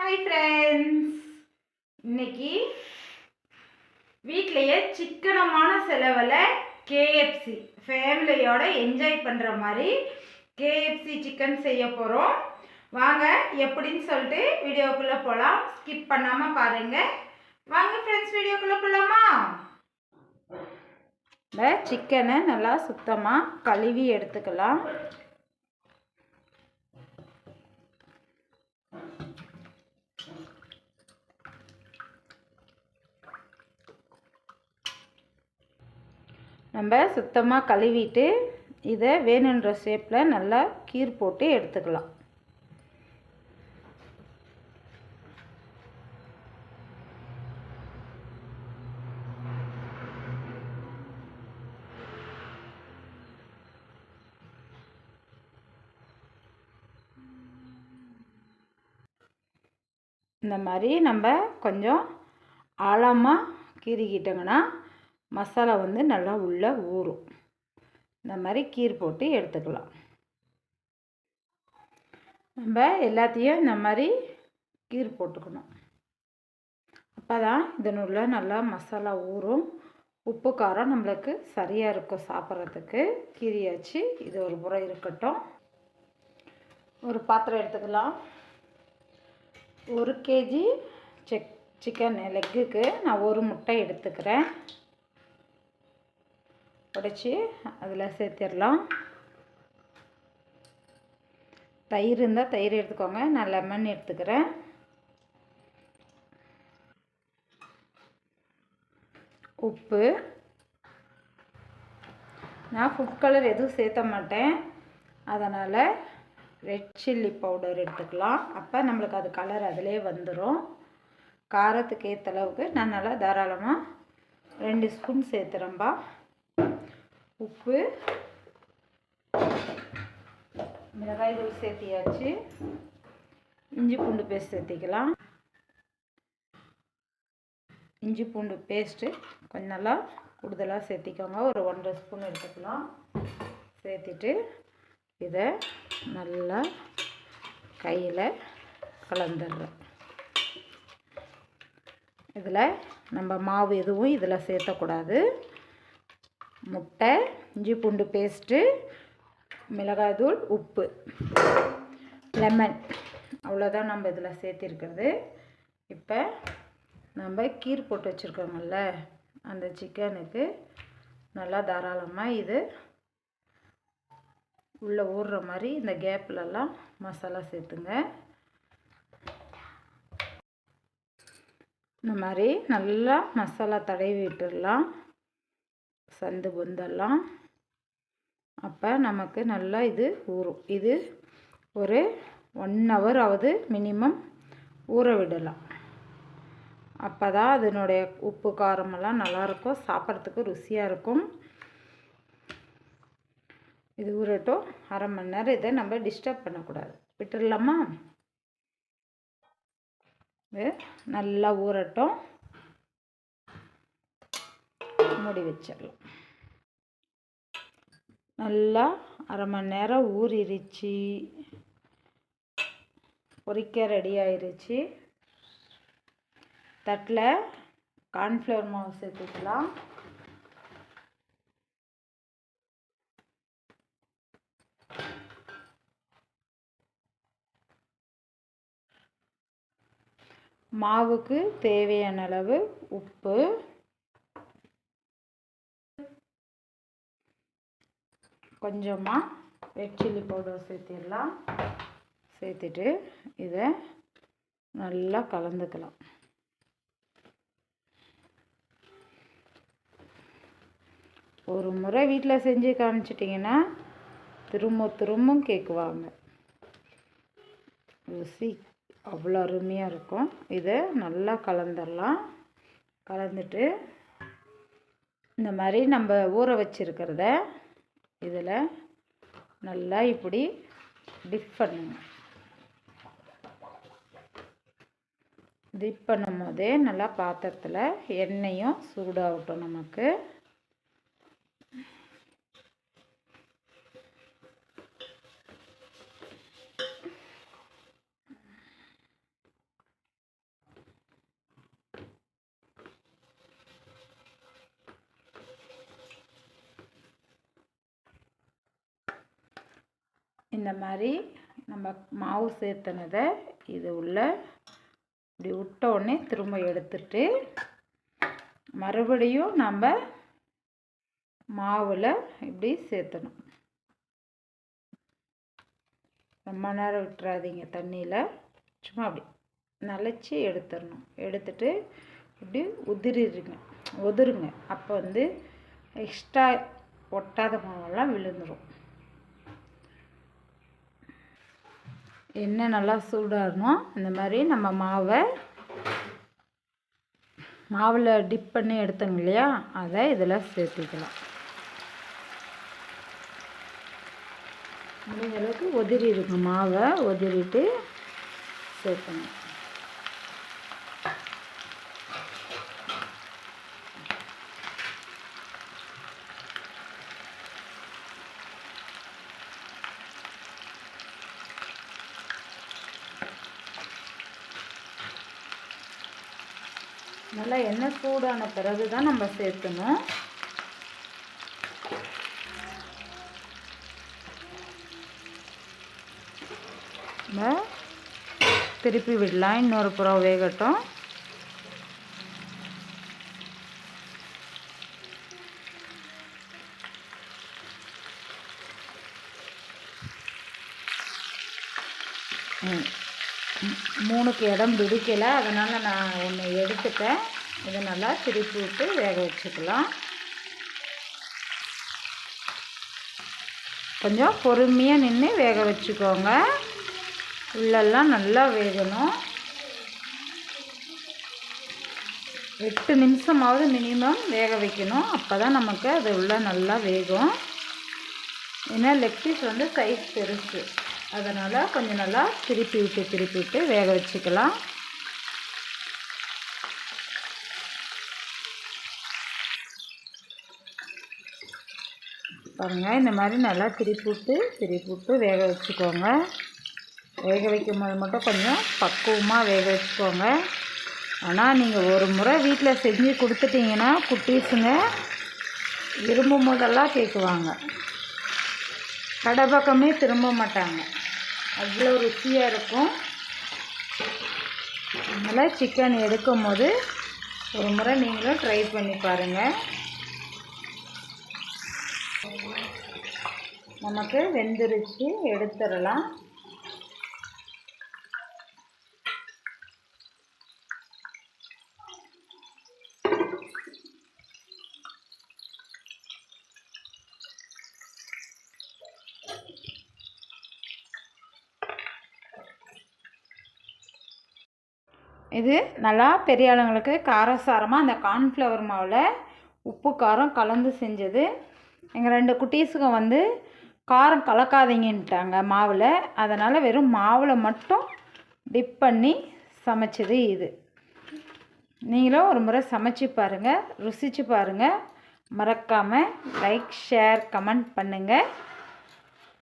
Hi friends இன்னைக்கு வீட்லேயே சிக்கனமான செலவில் கேஎஃப்சி ஃபேமிலியோட என்ஜாய் பண்ணுற மாதிரி கேஎஃப்சி சிக்கன் செய்ய போகிறோம் வாங்க எப்படின்னு சொல்லிட்டு வீடியோக்குள்ளே போகலாம் ஸ்கிப் பண்ணாமல் பாருங்கள் வாங்க ஃப்ரெண்ட்ஸ் வீடியோக்குள்ளே போகலாமா இந்த சிக்கனை நல்லா சுத்தமாக கழுவி எடுத்துக்கலாம். நம்ம சுத்தமாக கழுவிட்டு இதை வேணுன்ற ஷேப்பில் நல்லா கீர் போட்டு எடுத்துக்கலாம். இந்த மாதிரி நம்ம கொஞ்சம் ஆழமாக கீறிக்கிட்டோங்கன்னா மசாலா வந்து நல்லா உள்ளே ஊறும். இந்த மாதிரி கீர் போட்டு எடுத்துக்கலாம். நம்ம எல்லாத்தையும் இந்த மாதிரி கீர் போட்டுக்கணும். அப்போ தான் இதனுள்ள நல்லா மசாலா ஊறும். உப்பு காரம் நம்மளுக்கு சரியாக இருக்கும் சாப்பிட்றதுக்கு. கீரியாச்சு இது ஒரு புறம் இருக்கட்டும். ஒரு பாத்திரம் எடுத்துக்கலாம். ஒரு கேஜி செக் சிக்கன் லெக்குக்கு நான் ஒரு முட்டை எடுத்துக்கிறேன். உடைச்சி அதில் சேர்த்திடலாம். தயிர் இருந்தால் தயிர் எடுத்துக்கோங்க. நான் லெமன் எடுத்துக்கிறேன். உப்பு. நான் ஃபுட் கலர் எதுவும் சேர்த்த மாட்டேன். அதனால் ரெட் சில்லி பவுடர் எடுத்துக்கலாம். அப்போ நம்மளுக்கு அது கலர் அதிலே வந்துடும் காரத்துக்கு ஏற்ற அளவுக்கு நான் நல்லா தாராளமாக ரெண்டு ஸ்பூன் சேர்த்துறேன்பா. உப்பு மிளகாய் தூள் சேர்த்தியாச்சு. இஞ்சி பூண்டு பேஸ்ட் சேர்த்திக்கலாம். இஞ்சி பூண்டு பேஸ்ட்டு கொஞ்சம் நல்லா கூடுதலாக சேர்த்திக்கோங்க. ஒரு ஒன்றரை ஸ்பூன் எடுத்துக்கலாம். சேர்த்திட்டு இதை நல்லா கையில் கலந்துடுறேன். இதில் நம்ம மாவு எதுவும் இதில் சேர்த்தக்கூடாது. முட்டை இஞ்சி பூண்டு பேஸ்ட்டு மிளகாய்தூள் உப்பு. லெமன் அவ்வளோதான் நம்ம இதில் சேர்த்திருக்கிறது. இப்போ நம்ம கீர் போட்டு வச்சுருக்கோங்கல்ல அந்த சிக்கனுக்கு நல்லா தாராளமாக இது உள்ளே ஊறுற மாதிரி இந்த கேப்லலாம் மசாலா சேர்த்துங்க. இந்த மாதிரி நல்லா மசாலா தடவி விட்டுடலாம். சந்து பொந்தெல்லாம் அப்போ நமக்கு நல்லா இது ஊறும். இது ஒரு ஒன் ஹவர் ஆகுது மினிமம் ஊற விடலாம். அப்போ தான் அதனுடைய உப்பு காரமெல்லாம் நல்லாயிருக்கும் சாப்பிட்றதுக்கு ருசியாக இருக்கும். இது ஊறட்டும். அரை மணி நேரம் இதை நம்ம டிஸ்டர்ப் பண்ணக்கூடாது. விட்டுடலாமா? இது நல்லா ஊறட்டும். மூடி வச்சிடலாம் நல்லா அரை மணி நேரம் ஊறிடுச்சு பொரிக்க ரெடி ஆயிடுச்சு தட்டில் கார்ன்ஃப்ளவர் மாவு சேர்த்துக்கலாம். மாவுக்கு தேவையான அளவு உப்பு கொஞ்சமாக ரெட் சில்லி பவுடர் சேர்த்திடலாம். சேர்த்துட்டு இதை நல்லா கலந்துக்கலாம். ஒரு முறை வீட்டில் செஞ்சு காமிச்சிட்டிங்கன்னா திரும்ப திரும்பவும் கேட்குவாங்க ருசி அவ்வளோ அருமையாக இருக்கும். இதை நல்லா கலந்துடலாம். கலந்துட்டு இந்த மாதிரி நம்ம ஊற வச்சுருக்கிறத இதில் நல்லா இப்படி டிப் பண்ணுங்க. டிப் பண்ணும் போதே நல்லா பாத்திரத்தில் எண்ணெயும் சூடாகட்டும் நமக்கு. இந்த மாதிரி நம்ம மாவு சேர்த்துனதை இது உள்ள இப்படி விட்ட உடனே திரும்ப எடுத்துட்டு மறுபடியும் நம்ம மாவில் இப்படி சேர்த்தணும். ரொம்ப நேரம் விட்டுறாதீங்க தண்ணியில். சும்மா அப்படி நனைச்சி எடுத்துடணும். எடுத்துட்டு இப்படி உதிரிடுங்க உதிருங்க. அப்போ வந்து எக்ஸ்ட்ரா ஒட்டாத மாவெல்லாம் விழுந்துடும் எண்ணெய் நல்லா சூடாகணும் இந்த மாதிரி நம்ம மாவை மாவில் டிப் பண்ணி எடுத்தோங்க இல்லையா? அதை இதில் சேர்த்துக்கலாம். முடிஞ்ச அளவுக்கு உதிரி மாவை உதிரிட்டு சேர்த்துங்க நல்லா எண்ணெய் சூடான பிறகு தான் நம்ம சேர்க்கணும். நம்ம திருப்பி விடலாம். இன்னொரு புறம் வேகட்டும். ம். மூணுக்கு இடம் பிடிக்கல அதனால் நான் ஒன்று எடுத்துட்டேன். இதை நல்லா திருப்பி விட்டு வேக வச்சுக்கலாம். கொஞ்சம் பொறுமையாக நின்று வேக வச்சுக்கோங்க. உள்ளெல்லாம் நல்லா வேகணும். எட்டு நிமிஷமாவது மினிமம் வேக வைக்கணும். அப்போ தான் நமக்கு அது உள்ள நல்லா வேகும். ஏன்னா லெக் பீஸ் வந்து சைஸ் பெருசு. அதனால் கொஞ்சம் நல்லா திருப்பி விட்டு திருப்பி விட்டு வேக வச்சுக்கலாம். பாருங்கள் இந்த மாதிரி நல்லா திருப்பி விட்டு திருப்பி விட்டு வேக வச்சுக்கோங்க. வேக வைக்கும் போது மட்டும் கொஞ்சம் பக்குவமாக வேக வச்சுக்கோங்க. ஆனால் நீங்கள் ஒரு முறை வீட்டில் செஞ்சு கொடுத்துட்டீங்கன்னா குட்டீஸுங்க விரும்பும் போதெல்லாம் கேட்குவாங்க கடை பக்கமே திரும்ப மாட்டாங்க. அவ்வளோ ருசியாக இருக்கும். அதனால் சிக்கன் எடுக்கும் போது ஒரு முறை நீங்களும் ட்ரை பண்ணி பாருங்கள் நமக்கு வெந்துருச்சு எடுத்துடலாம். இது நல்லா பெரிய ஆளுங்களுக்கு காரசாரமாக அந்த கார்ன்ஃப்ளவர் மாவில் உப்பு காரம் கலந்து செஞ்சது. எங்கள் ரெண்டு குட்டீஸுங்க வந்து காரம் கலக்காதீங்கன்ட்டாங்க மாவில். அதனால் வெறும் மாவில் மட்டும் டிப் பண்ணி சமைச்சது இது. நீங்களும் ஒரு முறை சமைச்சு பாருங்கள் ருசிச்சு பாருங்கள் மறக்காமல் லைக் ஷேர் கமெண்ட் பண்ணுங்கள்